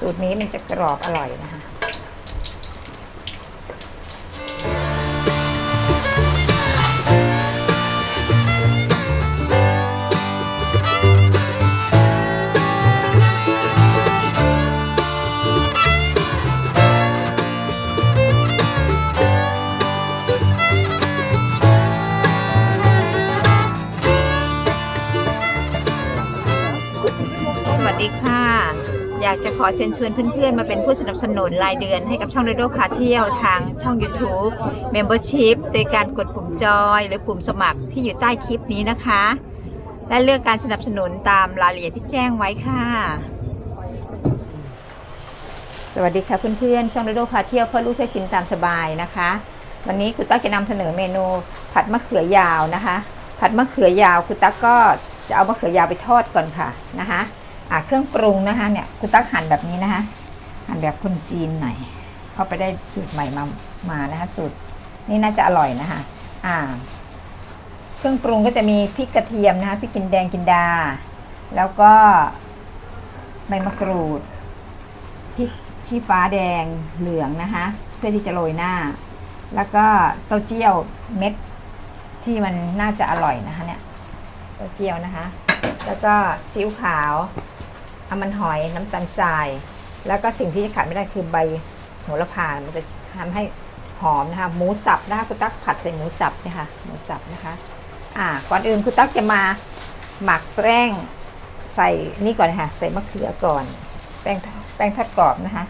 สูตรนี้มันจะกรอบอร่อยนะคะ ขอเชิญชวนเพื่อนๆ มาเป็นผู้สนับสนุนรายเดือนให้กับช่องเรโดพาเที่ยวทางช่อง YouTube Membership โดยการกดปุ่มจอยหรือปุ่มสมัครที่อยู่ใต้คลิปนี้นะคะ และเลือกการสนับสนุนตามรายละเอียดที่แจ้งไว้ค่ะ สวัสดีค่ะเพื่อนๆ ช่องเรโดพาเที่ยวเพื่อลูกเพื่อกินตามสบายนะคะ วันนี้คุณตั๊กจะนำเสนอเมนูผัดมะเขือยาวนะคะ ผัดมะเขือยาวคุณตั๊กก็จะเอามะเขือยาวไปทอดก่อนค่ะนะคะ เครื่องปรุงนะคะเนี่ยคุณตั๊กหั่นแบบนี้นะคะหั่นแบบคนจีนหน่อยเพราะไปได้สูตรใหม่มามานะคะสูตรนี่น่าจะอร่อยนะคะอ่า เครื่องปรุงก็จะมีพริกกระเทียมนะคะพริกกินแดงกินดา แล้วก็ใบมะกรูดพริกชี้ฟ้าแดงเหลืองนะคะ เพื่อที่จะโรยหน้า แล้วก็เต้าเจี้ยวเม็ดที่มันน่าจะอร่อยนะคะเนี่ยเต้าเจี้ยวนะคะ แล้วก็ซีอิ๊วขาว อามันหอยน้ำตาลทราย แล้วก็สิ่งที่จะขาดไม่ได้คือใบโหระพา มันจะทำให้หอมนะคะ หมูสับนะคะคุณตั๊กผัดใส่หมูสับเนะคะหมูสับนะคะ อ่า ก่อนอื่นคุณตั๊กจะมาหมักแป้งใส่นี่ก่อนนะคะใส่มะเขือก่อน แป้งแป้งทอดกรอบนะคะ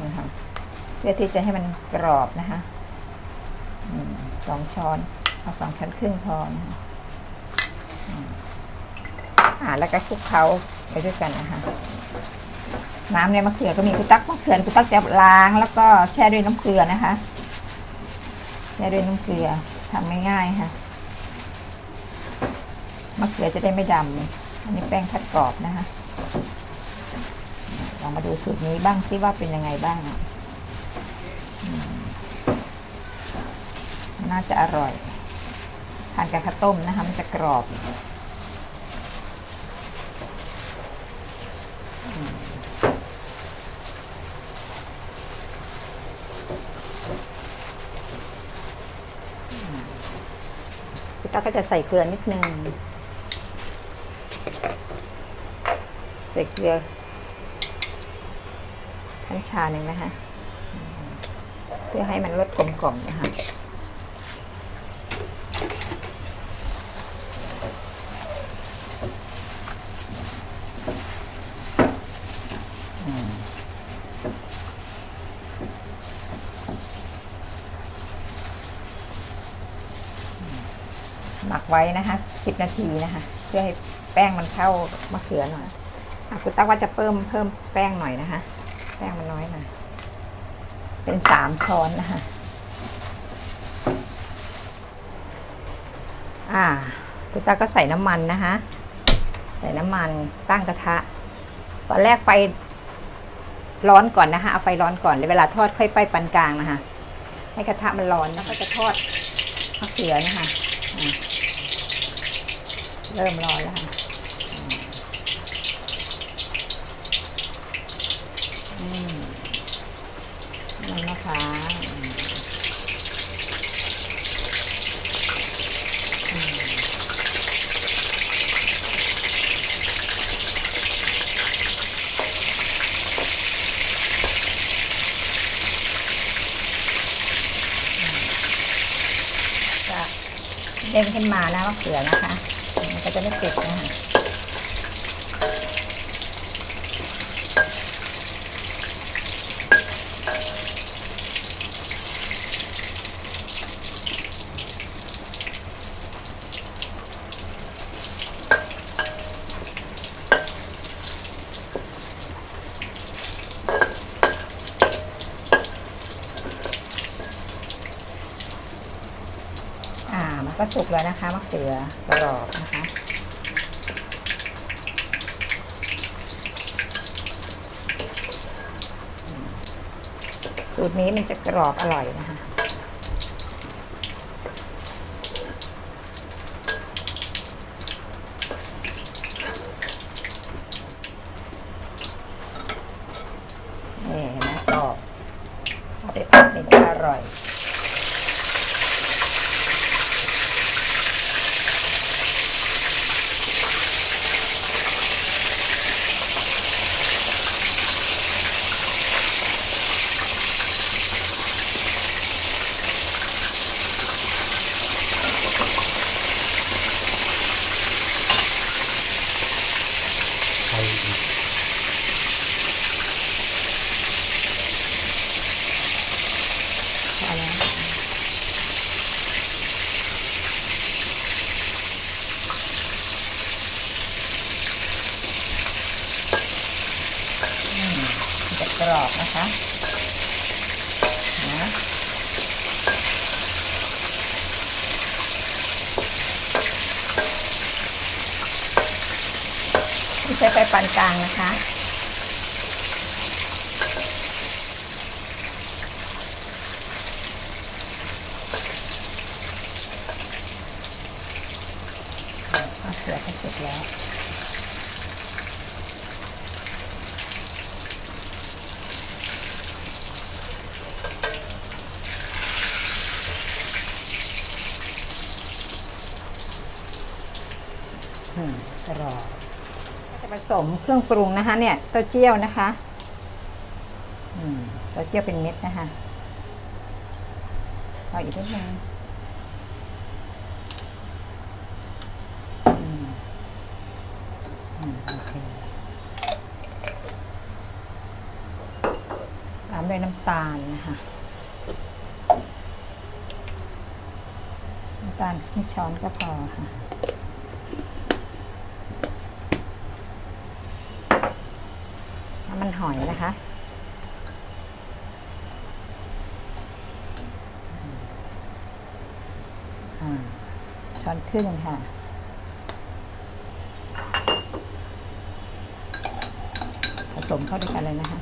นี่ค่ะเพื่อที่จะให้มันกรอบนะคะสองช้อน เอาสองช้อนครึ่งพอนะคะ อ่าแล้วก็คลุกเคล้าไปด้วยกันนะคะน้ำในมะเขือก็มีคุณตั๊กมะเขือคุณตั๊กจะล้างแล้วก็แช่ด้วยน้ำเกลือนะคะ แช่ด้วยน้ำเกลือทำง่ายๆค่ะมะเขือจะได้ไม่ดำอันนี้แป้งทอดกรอบนะคะลองมาดูสูตรนี้บ้างซิว่าเป็นยังไงบ้าง น่าจะอร่อย ทานกับข้าวต้มนะคะ มันจะกรอบอืม แล้วก็จะใส่เกลือนิดนึงใส่เกลือทั้งชาหนึ่งนะคะ เพื่อให้มันรสกลมกล่อมนะคะ ไว้นะคะสิบนาทีนะคะ เพื่อให้แป้งมันเข้ามะเขือหน่อยอะคุณตั๊กว่าจะเพิ่มเพิ่มแป้งหน่อยนะคะ แป้งมันน้อยหน่อยเป็นสามช้อนนะคะ อ่าคุณตาก็ใส่น้ำมันนะคะ ใส่น้ำมันตั้งกระทะ ตอนแรกไฟร้อนก่อนนะคะ เอาไฟร้อนก่อนเวลาทอดค่อยไฟปานกลางนะคะ ให้กระทะมันร้อนแล้วก็จะทอดมะเขือนะคะอ่า เริ่มร้อนแล้วค่ะอืมมันมะพร้าวอืมอืมจะเด้งขึ้นมานะมะเขือนะคะ ก็จะไม่ติดนะคะอ่ามันก็สุกแล้วนะคะมะเขือกรอบนะคะ สูตรนี้มันจะกรอบอร่อยนะคะ ร่อย ไทยอีก พอแล้วอืมมันจะกรอบนะคะนะนี่ ใช้ไฟปานกลางนะคะมะเขือก็สุกแล้ว อืมกรอบก็จะผ สมเครื่องปรุงนะคะเนี่ยเต้าเจี้ยวนะคะเต้าเจี้ยวเป็นเม็ดนะคะเอาอีกนิดนึงอืมอืมโอเคตามด้วยน้ำตาลนะคะน้ำตาลครึ่งช้อนก็พอค่ะ น้ำมันห อยนะคะ ช้อนครึ่งค่ะผสมเข้าด้วยกันเลยนะคะ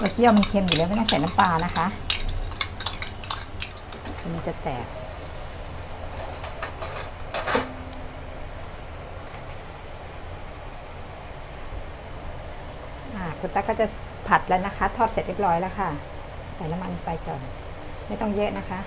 กระเจียวมันเค็มอยู่แล้วไม่ต้องใส่น้ำปลานะคะ มันจะแตก คุณตั๊กก็จะผัดแล้วนะคะ ทอดเสร็จเรียบร้อยแล้วค่ะใส่น้ำมันไปก่อน ไม่ต้องเยอะนะคะ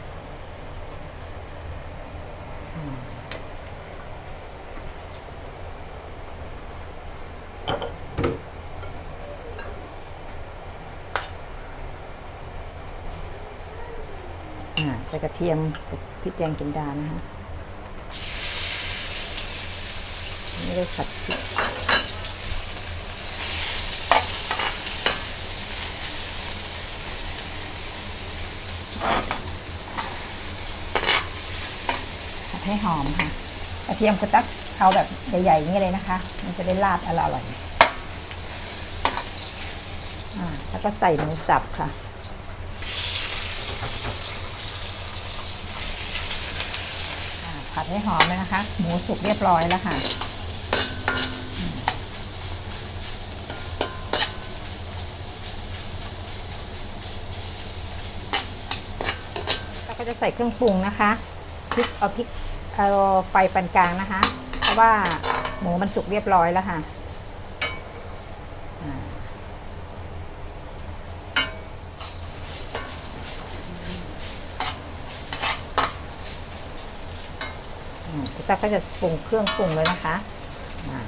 อ่าใส่กระเทียมกับพริกแดงกินดานะคะไม่ได้ผัดพริก ให้หอมค่ะกระเทียมคุณตักเอาแบบใหญ่ๆอย่างนี้เลยนะคะ มันจะได้ราดอร่อยแล้วก็ใส่หมูสับค่ะ ผัดให้หอมเลยนะคะ หมูสุกเรียบร้อยแล้วค่ะแล้วก็จะใส่เครื่องปรุงนะคะพริกเอาพริก เอาไฟปานกลางนะคะ เพราะว่าหมูมันสุกเรียบร้อยแล้วค่ะอ่าอืมพี่ตั๊กก็จะปรุงเครื่องปรุงเลยนะคะอ่า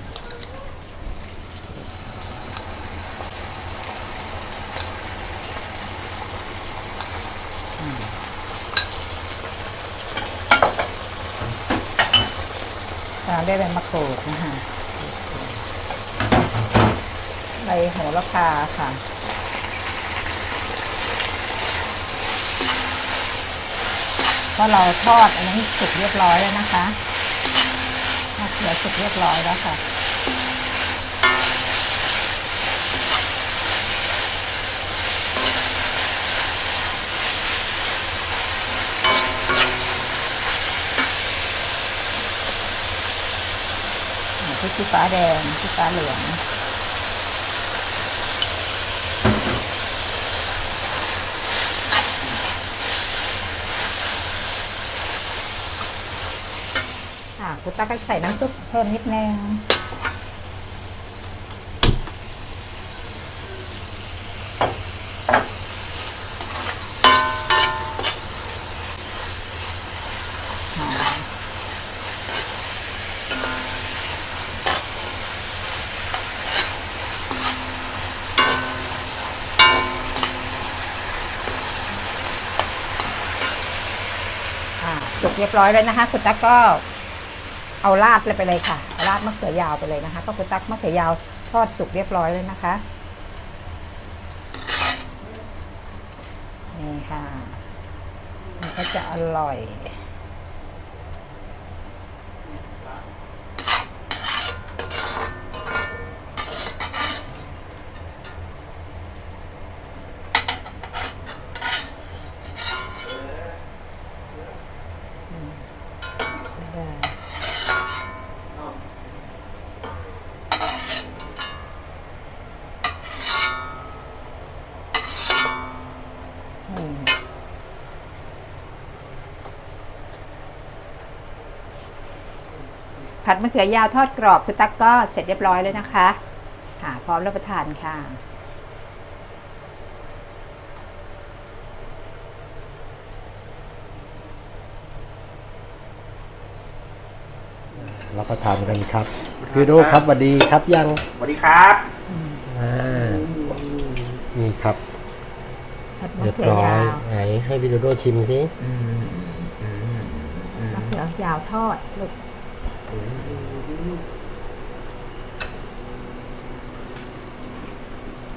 ตามด้วยใบมะกรูดนะคะใบโหระพาค่ะเพราะเราทอดอันนี้สุกเรียบร้อยแล้วนะคะมะเขือสุกเรียบร้อยแล้วค่ะ พริกฟ้าแดงพริกฟ้าเหลืองอะคุณตาก็ใส่น้ำซุปเพิ่มนิดนึง กเรียบร้อยแล้วนะคะ คุณตั๊กก็เอาราดเลยไปเลยค่ะเอาราดมะเขือยาวไปเลยนะคะ ก็คุณตั๊กมะเขือยาวทอดสุกเรียบร้อยเลยนะคะนี่ค่ะมันก็จะอร่อย อืม ผัดมะเขือยาวทอดกรอบคือตั๊กก็เสร็จเรียบร้อยแล้วนะคะค่ะพร้อมรับประทานค่ะรับประทานกันครับพี่โดครับสวัสดีครับยังสวัสดีครับอ่านี่ครับผัดมะเรียบเขือร้อยยาวไหนให้พี่โดโดชิมสิมะเขือยาวทอดลูก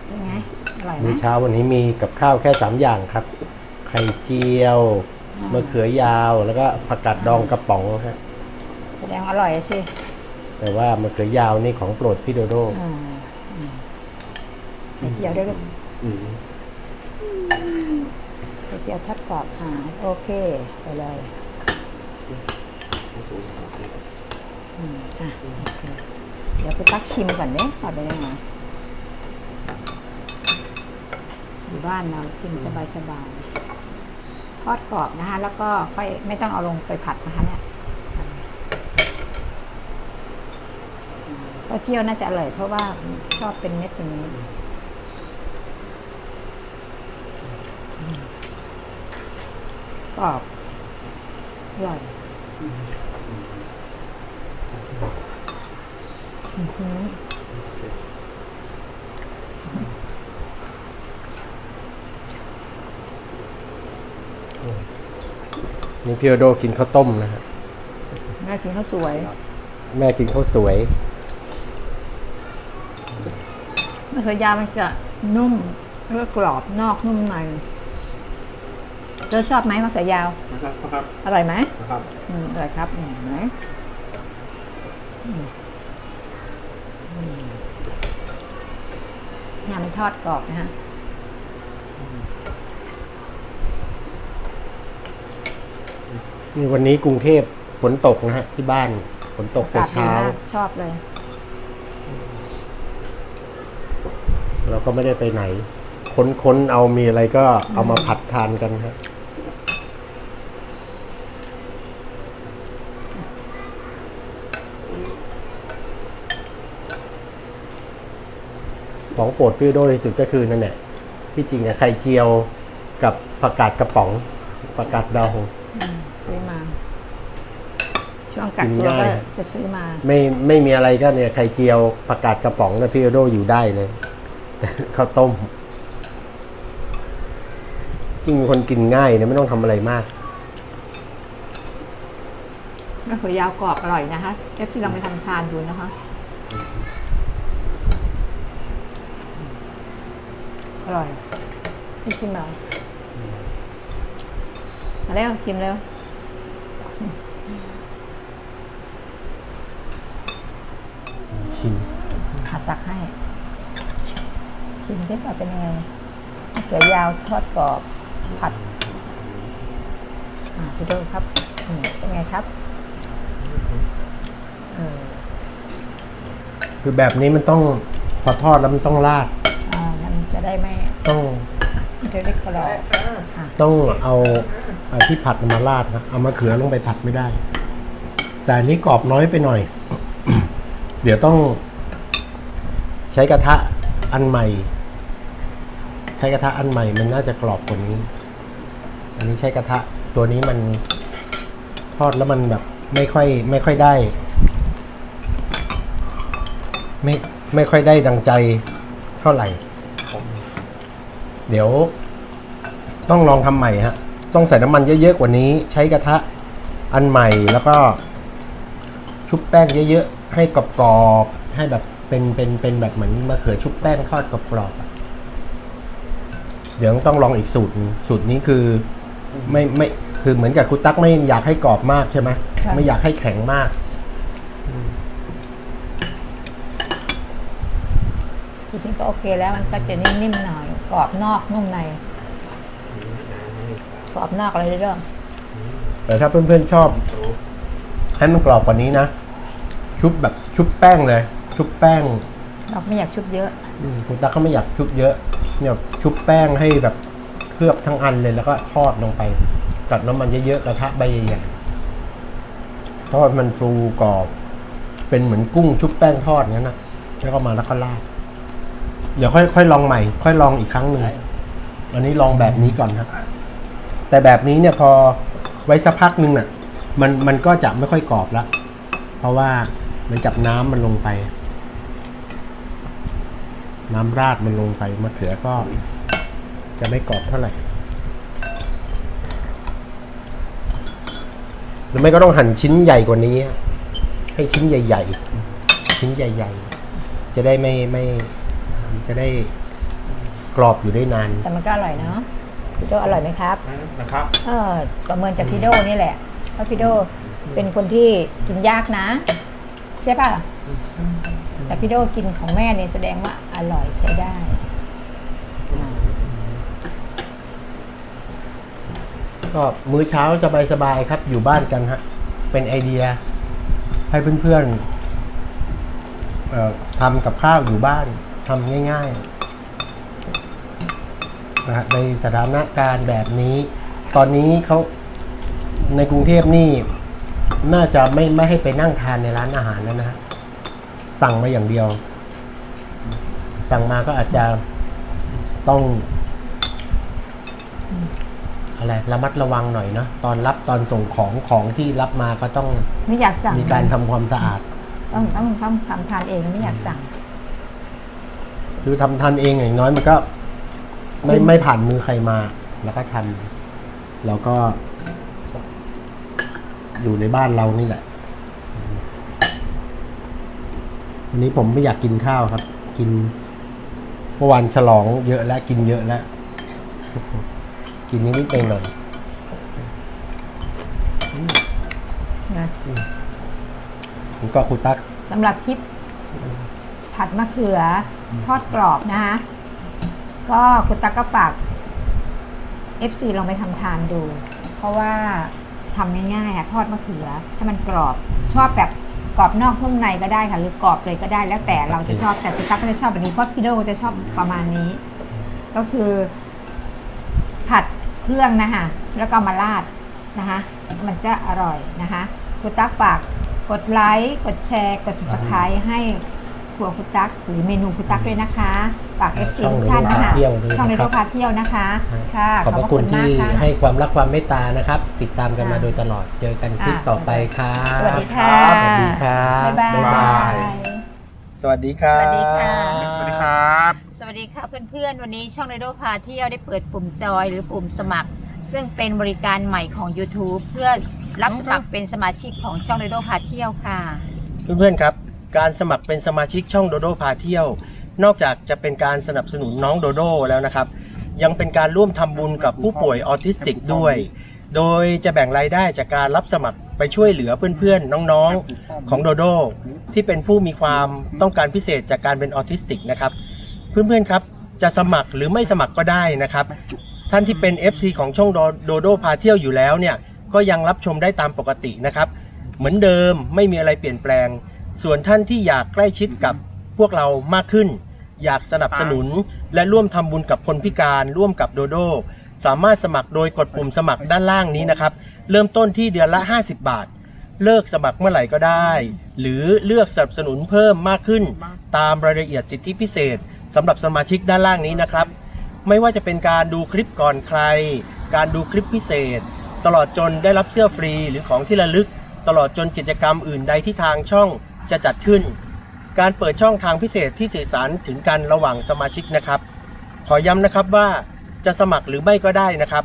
เป็นไง อร่อยไหมมื้อเช้าวันนี้มีกับข้าวแค่สามอย่างครับ ไข่เจียวมะเขือยาวแล้วก็ผักกาดดองกระป๋องฮะแสดงอร่อยสิแต่ว่ามะเขือยาวนี่ของโปรดพี่โดโดอ่าอืมไข่เจียวด้วยลูกไข่เจียวทอดกรอบอ่าโอเค ไปเลย อืมอะโอเคเดี๋ยวไปตักชิมก่อนเนี่ยเอาไปยังไงอยู่บ้านเราชิมสบายๆทอดกรอบนะคะ แล้วก็ค่อยไม่ต้องเอาลงไปผัดนะคะเนี่ยก็เจียวน่าจะอร่อยเพราะว่าชอบเป็นเม็ดอย่างนี้กรอบอร่อย นี่พี่โดโดกินข้าวต้มนะฮะแม่ชิ้นข้าวสวย แม่กินข้าวสวยมะเขือยาวมันจะนุ่มแล้วก็กรอบนอกนุ่มในเธอชอบไหมมะเขือยาวนะครับครับอร่อยไหมนะครับอืมอร่อยครับอืมเห็นไหมอืมอืม เนี่ยมันทอดกรอบนะฮะนี่วันนี้กรุงเทพฝนตกนะฮะที่บ้านฝนตกอาแต่กาศดีเช้ามากชอบเลย เราก็ไม่ได้ไปไหน ค้นๆเอามีอะไรก็เอามาผัดทานกันครับ ของโปรดพี่โดที่สุดก็คือนั่นแหละที่จริงอะไข่เจียวกับผักกาดกระป๋องผักกาดดองซื้อมา ช่วงกักตัวง่ายก็จะซื้อมา ไม่ไม่มีอะไรก็เนี่ยไข่เจียวผักกาดกระป๋องนะพี่โดอยู่ได้เลยแต่ข้าวต้ม จริงเป็นคนกินง่ายเนี่ยไม่ต้องทำอะไรมากมะเขือยาวกรอบอร่อยนะคะเอฟที่เราไปทำทานดูนะคะ อร่อยพี่ชิมหน่อยมาเร็วชิมเร็วชิมขาตักให้ ชิมได้ป่ะเป็นยังไงมะเขือยาวทอดกรอบผัดอ่าพี่ดูครับอืมเป็นไงครับเออคือแบบนี้มันต้องพอทอดแล้วมันต้องราด อ่ามันจะได้ไม่ ต้องมันจะได้กรอบอะต้องเอาเอาที่ผัดมาราดนะเอามาเขือลงไปผัดไม่ได้ แต่อันนี้กรอบน้อยไปหน่อย เดี๋ยวต้อง ใช้กระทะอันใหม่ ใช้กระทะอันใหม่ มันน่าจะกรอบกว่านี้ อันนี้ใช้กระทะตัวนี้มันทอดแล้วมันแบบ ไม่ค่อย ไม่ค่อยได้ ไม่ไม่ค่อยได้ดังใจเท่าไหร่ เดี๋ยว ต้องลองทำใหม่ฮะ ต้องใส่น้ำมันเยอะๆกว่านี้ ใช้กระทะอันใหม่แล้วก็ ชุบแป้งเยอะๆ ให้กรอบๆให้แบบเป็นเป็นเป็นแบบเหมือนมะเขือชุบแป้งทอดกรอบๆอะเดี๋ยวต้องลองอีกสูตรหนึงสูตรนี้คือไม่ไม่คือเหมือนกับคุณตั๊กไม่อยากให้กรอบมากใช่ไหมค่ะ ไม่อยากให้แข็งมาก จริงๆก็โอเคแล้วมันก็จะนิ่มๆหน่อย กรอบนอกนุ่มในกรอบนอกอะไรเรื่องแต่ถ้าเพื่อนๆชอบ ให้มันกรอบกว่านี้นะ ชุบแบบชุบแป้งเลย ชุบแป้งเราไม่อยากชุบเยอะอืมคุณตาเขาไม่อยากชุบเยอะ เนี่ยชุบแป้งให้แบบเคลือบทั้งอันเลยแล้วก็ทอดลงไปกับน้ำมันเยอะๆกระทะใบใหญ่ๆทอดมันฟูกรอบ เป็นเหมือนกุ้งชุบแป้งทอดงั้นนะแล้วก็มาแล้วก็ราด เดี๋ยวค่อยค่อยลองใหม่ ค่อยลองอีกครั้งหนึ่งอันนี้ลองแบบนี้ก่อนครับ แต่แบบนี้เนี่ยพอไว้สักพักหนึ่งน่ะ มันมันก็จะไม่ค่อยกรอบละเพราะว่าเหมือนกับน้ำมันลงไป น้ำราดมันลงไปมะเขือก็ จะไม่กรอบเท่าไหร่หรือไม่ก็ต้องหั่นชิ้นใหญ่กว่านี้ ให้ชิ้นใหญ่ ๆ ชิ้นใหญ่ ๆ จะได้ไม่ไม่ จะได้กรอบอยู่ได้นาน แต่มันก็อร่อยเนาะพี่โดอร่อยไหมครับ นะครับ เออประเมินจากพี่โดนี่แหละเพราะพี่โดเป็นคนที่กินยากนะ ใช่ป่ะ แต่พี่โดกินของแม่เนี่ยแสดงว่าอร่อยใช้ได้อ่าก็มื้อเช้าสบายๆครับ อยู่บ้านกันฮะ เป็นไอเดีย ให้เพื่อนๆเอ่อทำกับข้าวอยู่บ้าน ทำง่ายๆนะฮะในสถานการณ์แบบนี้ ตอนนี้เขาในกรุงเทพนี่น่าจะไม่ไม่ให้ไปนั่งทานในร้านอาหารแล้วนะฮะสั่งมาอย่างเดียว สั่งมาก็อาจจะต้อง อะไรระมัดระวังหน่อยเนาะตอนรับตอนส่งของของที่รับมาก็ต้องไม่อยากสั่งมีการทำความสะอาด ต้องต้องต้องทำทานเองไม่อยากสั่ง คือทำทานเองอย่างน้อยมันก็ ไม่ไม่ผ่านมือใครมา แล้วก็ทำแล้วก็ อยู่ในบ้านเรานี่แหละวันนี้ผมไม่อยากกินข้าวครับ กินเมื่อวานฉลองเยอะแล้วกินเยอะแล้ว กินนิดๆหน่อยนะๆผมก็คุณตั๊ก สำหรับคลิป ผัดมะเขือทอดกรอบนะคะก็คุณตั๊กก็ฝาก FC ลองไปทำทานดู เพราะว่าทำง่ายๆอะทอดมะเขือ ถ้ามันกรอบชอบแบบกรอบนอกนุ่มในก็ได้ค่ะ หรือกรอบเลยก็ได้แล้วแต่เราจะชอบแต่คุณตั๊กก็จะชอบแบบนี้เพราะพี่โดจะชอบประมาณนี้ ก็คือ ผัดเครื่องนะคะแล้วก็เอามาราดนะคะมันจะอร่อยนะคะคุณตั๊กฝากกดไลค์ กดแชร์ กด subscribe ให้ ครัวคุณตั๊กหรือเมนูคุณตั๊กด้วยนะคะฝาก FC ช่องทุกท่านนะคะเที่ยวด้วยช่องในนะคโลรับกพาเที่ยวนะคะค่ะขอบพระคุณมากที่ค่ะให้ความรักความเมตตานะครับ ติดตามกันมาค่ะโดยตลอดเจอกันคลิปอะต่อไปครับสวัสดีค่ะสวัสดีครับบ๊ายบายบ๊ายบายสวัสดีครับสวัสดีค่ะสวัสดีครับสวัสดีค่ะเพื่อนๆวันนี้ช่องเรโดพาเที่ยวได้เปิดปุ่มจอยหรือปุ่มสมัครซึ่งเป็นบริการใหม่ของ YouTube เพื่อรับสมัครเป็นสมาชิกของช่องเรโดพาเที่ยวค่ะ เพื่อนๆครับ การสมัครเป็นสมาชิกช่องโดโดพาเที่ยว นอกจากจะเป็นการสนับสนุนน้องโดโดแล้วนะครับ ยังเป็นการร่วมทำบุญกับผู้ป่วยออทิสติกด้วย โดยจะแบ่งรายได้จากการรับสมัครไปช่วยเหลือเพื่อนๆ น้องๆของโดโดที่เป็นผู้มีความต้องการพิเศษจากการเป็นออทิสติกนะครับ เพื่อนๆครับจะสมัครหรือไม่สมัครก็ได้นะครับ ท่านที่เป็น FC ของช่องโดโดพาเที่ยวอยู่แล้วเนี่ยก็ยังรับชมได้ตามปกตินะครับ เหมือนเดิมไม่มีอะไรเปลี่ยนแปลง ส่วนท่านที่อยากใกล้ชิดกับพวกเรามากขึ้น อยากสนับสนุนและร่วมทำบุญกับคนพิการ ร่วมกับโดโด สามารถสมัครโดยกดปุ่มสมัครด้านล่างนี้นะครับ เริ่มต้นที่เดือนละ 50 บาท เลิกสมัครเมื่อไหร่ก็ได้ หรือเลือกสนับสนุนเพิ่มมากขึ้น ตามรายละเอียดสิทธิพิเศษสำหรับสมาชิกด้านล่างนี้นะครับ ไม่ว่าจะเป็นการดูคลิปก่อนใคร การดูคลิปพิเศษ ตลอดจนได้รับเสื้อฟรีหรือของที่ระลึก ตลอดจนกิจกรรมอื่นใดที่ทางช่อง จะจัดขึ้น การเปิดช่องทางพิเศษที่สื่อสารถึงกันระหว่างสมาชิกนะครับ ขอย้ำนะครับว่าจะสมัครหรือไม่ก็ได้นะครับ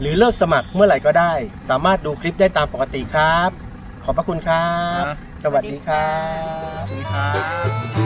หรือเลิกสมัครเมื่อไหร่ก็ได้ สามารถดูคลิปได้ตามปกติครับ ขอบพระคุณครับครับสวัสดีครับ สวัสดีครับ